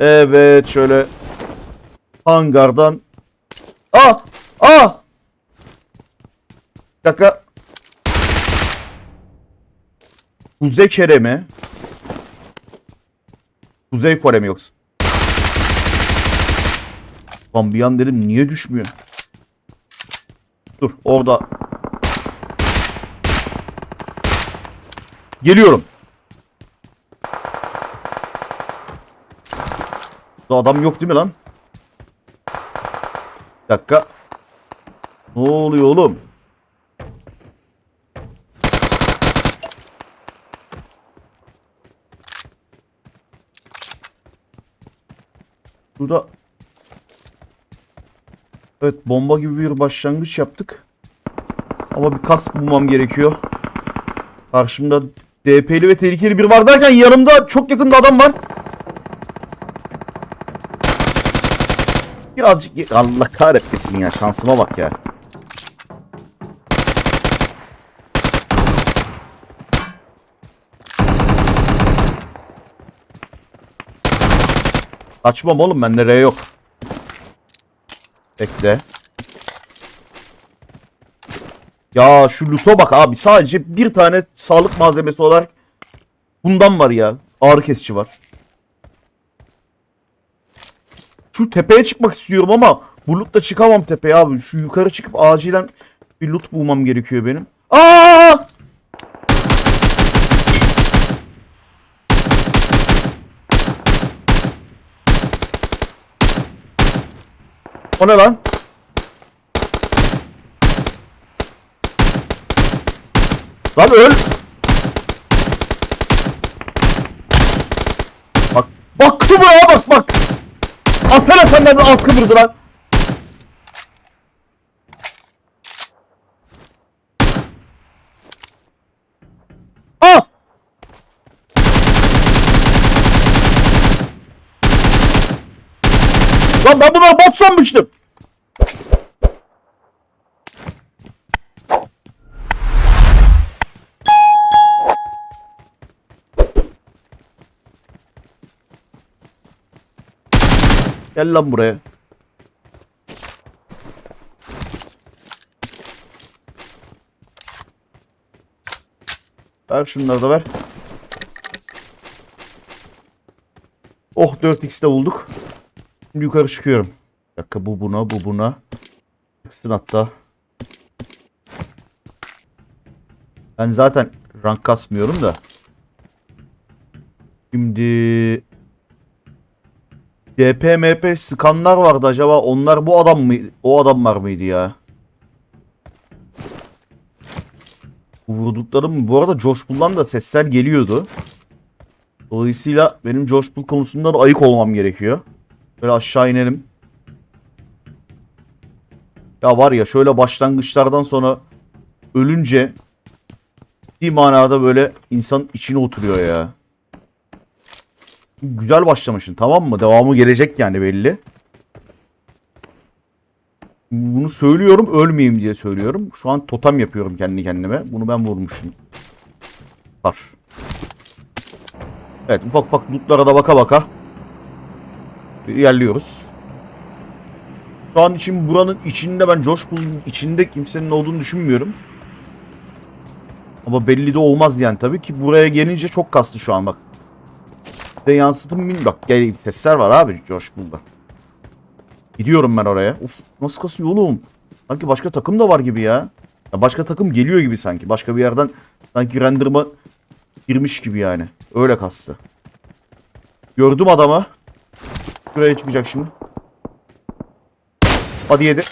Evet şöyle hangardan Ah! Ah! Bir dakika. Kuzey Kere mi? Kuzey Kore mi yoksa? Lan bir an dedim niye düşmüyor? Dur orada. Geliyorum. Burada adam yok değil mi lan? Bir dakika. Ne oluyor oğlum? Burada Evet bomba gibi bir başlangıç yaptık. Ama bir kas bulmam gerekiyor. Karşımda DP'li ve tehlikeli bir var derken yanımda çok yakında adam var. Birazcık Allah kahretmesin ya şansıma bak ya. Açmam oğlum bende R yok. Bekle. Ya şu loot'a bak abi sadece bir tane sağlık malzemesi olarak bundan var ya. Ağrı kesici var. Şu tepeye çıkmak istiyorum ama bu loot'la çıkamam tepeye abi. Şu yukarı çıkıp acilen bir loot bulmam gerekiyor benim. Aa! O ne lan? Lan öl. Bak. Bak kıvıra bak bak. Atsana senden de alt kıvırdı lan. Ah! Lan ben bunları bot sanmıştım. Gel lan buraya. Ver şunları da ver. Oh 4x de bulduk. Şimdi yukarı çıkıyorum. Bir dakika bu buna bu buna. Çıksın hatta. Ben zaten rank kasmıyorum da. Şimdi DPMP skanlar vardı acaba onlar bu adam mı o adamlar mıydı ya? Vurduklarım bu arada Josh Bull'dan da sesler geliyordu. Dolayısıyla benim Josh Bull konusunda da ayık olmam gerekiyor. Böyle aşağı inelim. Ya var ya şöyle başlangıçlardan sonra ölünce bir manada böyle insan içine oturuyor ya. Güzel başlamışsın tamam mı? Devamı gelecek yani belli. Bunu söylüyorum ölmeyeyim diye söylüyorum. Şu an totem yapıyorum kendi kendime. Bunu ben vurmuşum. Var. Evet ufak ufak lootlara da baka baka ilerliyoruz. Şu an için buranın içinde ben Josh Bull'un içinde kimsenin olduğunu düşünmüyorum. Ama belli de olmaz yani tabii ki buraya gelince çok kastı şu an bak. Ve yansıtım min bak gel sesler var abi Josh Bull'da. Gidiyorum ben oraya. Uf nasıl kasıyor oğlum? Sanki başka takım da var gibi ya. ya. Başka takım geliyor gibi sanki. Başka bir yerden sanki render'ıma girmiş gibi yani. Öyle kastı. Gördüm adamı. Şuraya çıkacak şimdi. Hadi yedi.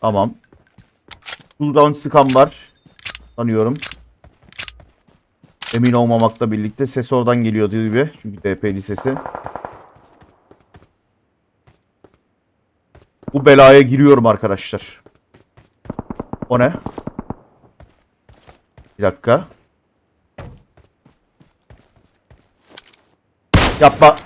Tamam. Cooldown sıkan var. Sanıyorum. Emin olmamakla birlikte ses oradan geliyordu gibi. Çünkü DP'li sesi. Bu belaya giriyorum arkadaşlar. O ne? Bir dakika. Yapma.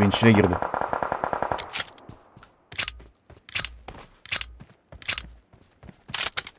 evin içine girdi.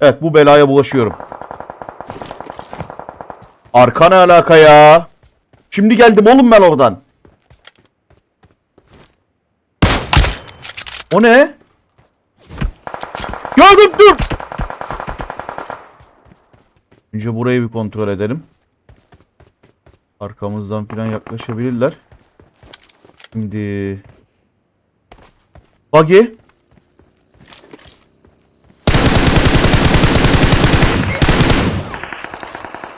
Evet bu belaya bulaşıyorum. Arka ne alaka ya? Şimdi geldim oğlum ben oradan. O ne? Ya dur dur. Önce burayı bir kontrol edelim. Arkamızdan falan yaklaşabilirler. Şimdi... Buggy.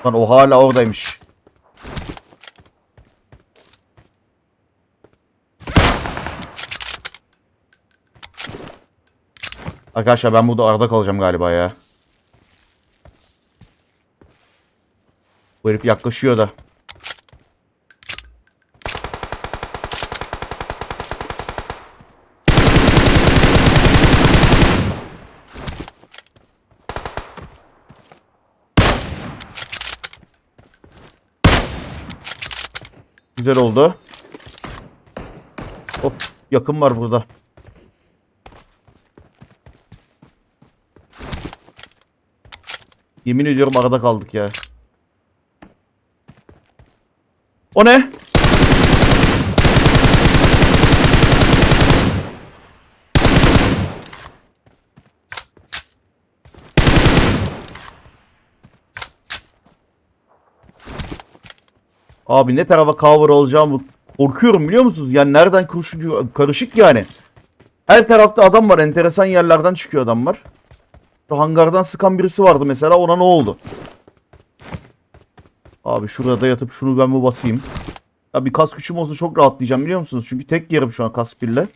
Lan o hala oradaymış. Arkadaşlar ben burada arada kalacağım galiba ya. Bu herif yaklaşıyor da. Güzel oldu. Hop yakın var burada. Yemin ediyorum arada kaldık ya. O ne? Abi ne tarafa cover alacağımı korkuyorum biliyor musunuz? Yani nereden kurşun karışık yani. Her tarafta adam var. Enteresan yerlerden çıkıyor adamlar. Şu hangardan sıkan birisi vardı mesela. Ona ne oldu? Abi şurada yatıp şunu ben mi basayım? Ya bir kas gücüm olsa çok rahatlayacağım biliyor musunuz? Çünkü tek yerim şu an kas pille.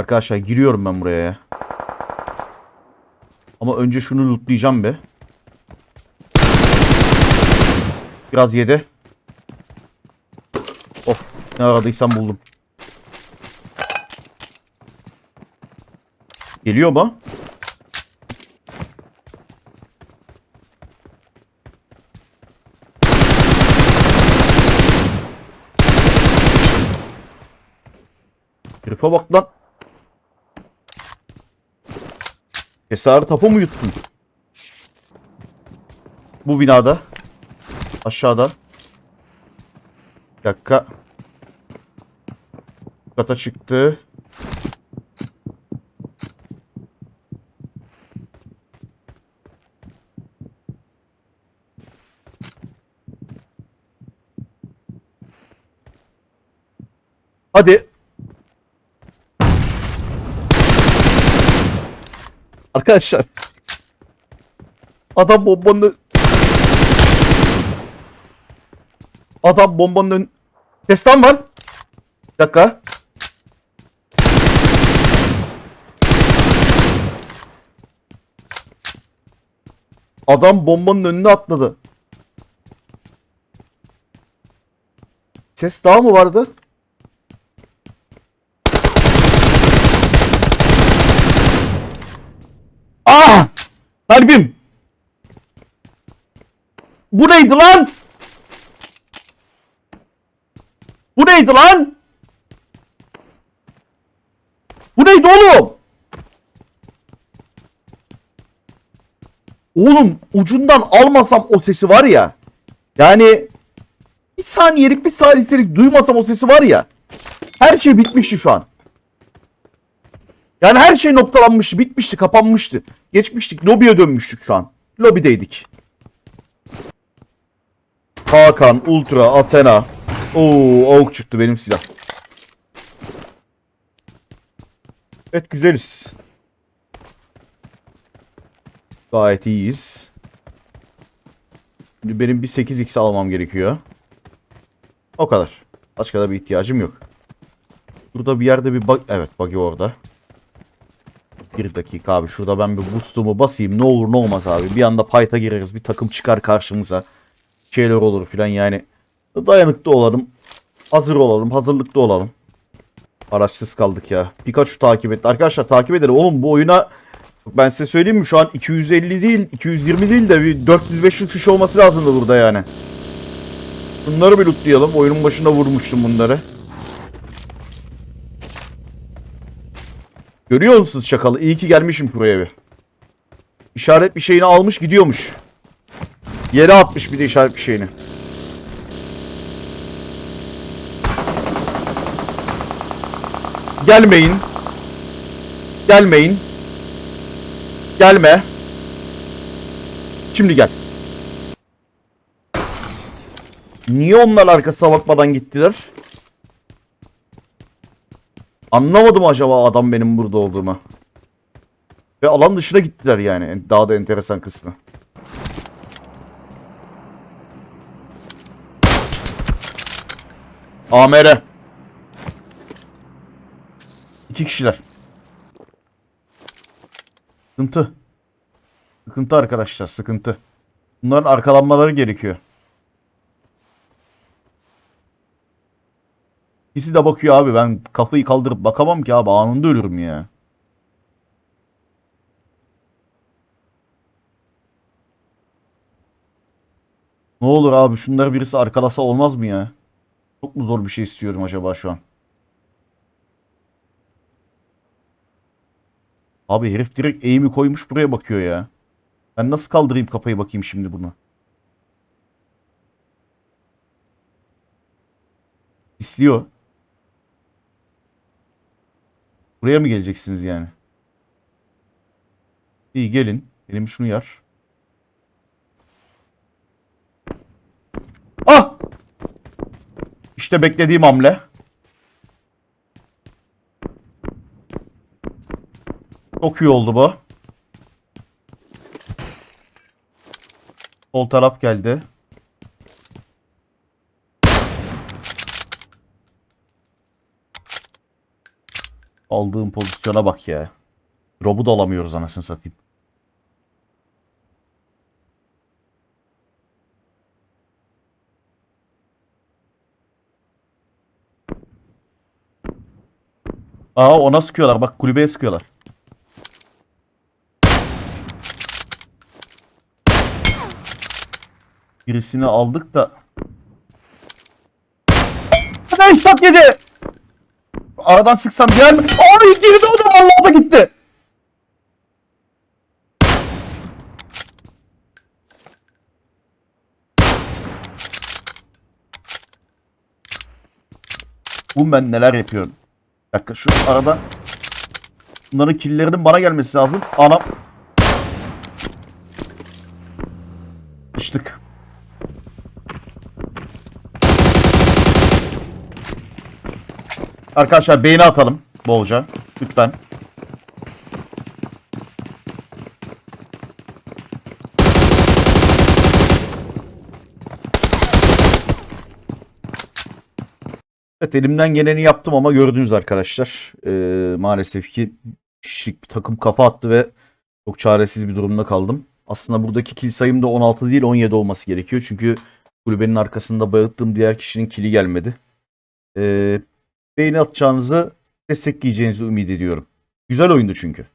Arkadaşlar giriyorum ben buraya ya. Ama önce şunu lootlayacağım be. Biraz yedi. Of ne aradıysam buldum. Geliyor mu? Herife bak lan. Esarı tapu mu yuttun? Bu binada. Aşağıda. Bir dakika. Kata çıktı. Hadi. Arkadaşlar. Adam bombanın Adam bombanın ön... Destan var. Bir dakika. Adam bombanın önüne atladı. Ses daha mı vardı? Ah! Kalbim! Bu neydi lan? Bu neydi lan? Bu neydi oğlum? Oğlum ucundan almasam o sesi var ya. Yani bir saniyelik bir saniyelik duymasam o sesi var ya. Her şey bitmişti şu an. Yani her şey noktalanmıştı, bitmişti, kapanmıştı. Geçmiştik, lobiye dönmüştük şu an. Lobideydik. Hakan, Ultra, Athena. Oo, avuk çıktı benim silah. Evet güzeliz. Gayet iyiyiz. Şimdi benim bir 8x almam gerekiyor. O kadar. Başka da bir ihtiyacım yok. Burada bir yerde bir bug... Evet buggy orada. Bir dakika abi şurada ben bir boost'umu basayım ne olur ne olmaz abi. Bir anda payta gireriz bir takım çıkar karşımıza. Şeyler olur filan yani. Dayanıklı olalım. Hazır olalım hazırlıklı olalım. Araçsız kaldık ya. Pikachu takip etti. Arkadaşlar takip edelim. Oğlum bu oyuna ben size söyleyeyim mi şu an 250 değil 220 değil de bir 400-500 kişi olması lazımdı burada yani. Bunları bir lootlayalım. Oyunun başında vurmuştum bunları. Görüyor musunuz şakalı? İyi ki gelmişim buraya bir. İşaret bir şeyini almış gidiyormuş. Yere atmış bir de işaret bir şeyini. Gelmeyin. Gelmeyin. Gelme. Şimdi gel. Niye onlar arkasına bakmadan gittiler? Anlamadım acaba adam benim burada olduğumu. Ve alan dışına gittiler yani. Daha da enteresan kısmı. AMR. İki kişiler. Sıkıntı. Sıkıntı arkadaşlar sıkıntı. Bunların arkalanmaları gerekiyor. İkisi de bakıyor abi ben kafayı kaldırıp bakamam ki abi anında ölürüm ya. Ne olur abi şunları birisi arkalasa olmaz mı ya? Çok mu zor bir şey istiyorum acaba şu an? Abi herif direkt eğimi koymuş buraya bakıyor ya. Ben nasıl kaldırayım kafayı bakayım şimdi bunu? İsliyor. Buraya mı geleceksiniz yani? İyi gelin. Benim şunu yar. Ah! İşte beklediğim hamle. Çok iyi oldu bu. Sol taraf geldi. Aldığım pozisyona bak ya. Rob'u da alamıyoruz anasını satayım. Aa ona sıkıyorlar bak kulübeye sıkıyorlar. Birisini aldık da. Ben şok yedi. Aradan sıksam girer mi? Abi girdi o da vallahi da gitti. Bu ben neler yapıyorum. Bir dakika şu aradan bunların killerinin bana gelmesi lazım. Anam. Arkadaşlar beğeni atalım bolca. Lütfen. Evet elimden geleni yaptım ama gördünüz arkadaşlar. Ee, maalesef ki kişilik bir takım kafa attı ve çok çaresiz bir durumda kaldım. Aslında buradaki kill sayım da 16 değil 17 olması gerekiyor. Çünkü kulübenin arkasında bayılttığım diğer kişinin kili gelmedi. Ee, beğeni atacağınızı destekleyeceğinizi ümit ediyorum. Güzel oyundu çünkü.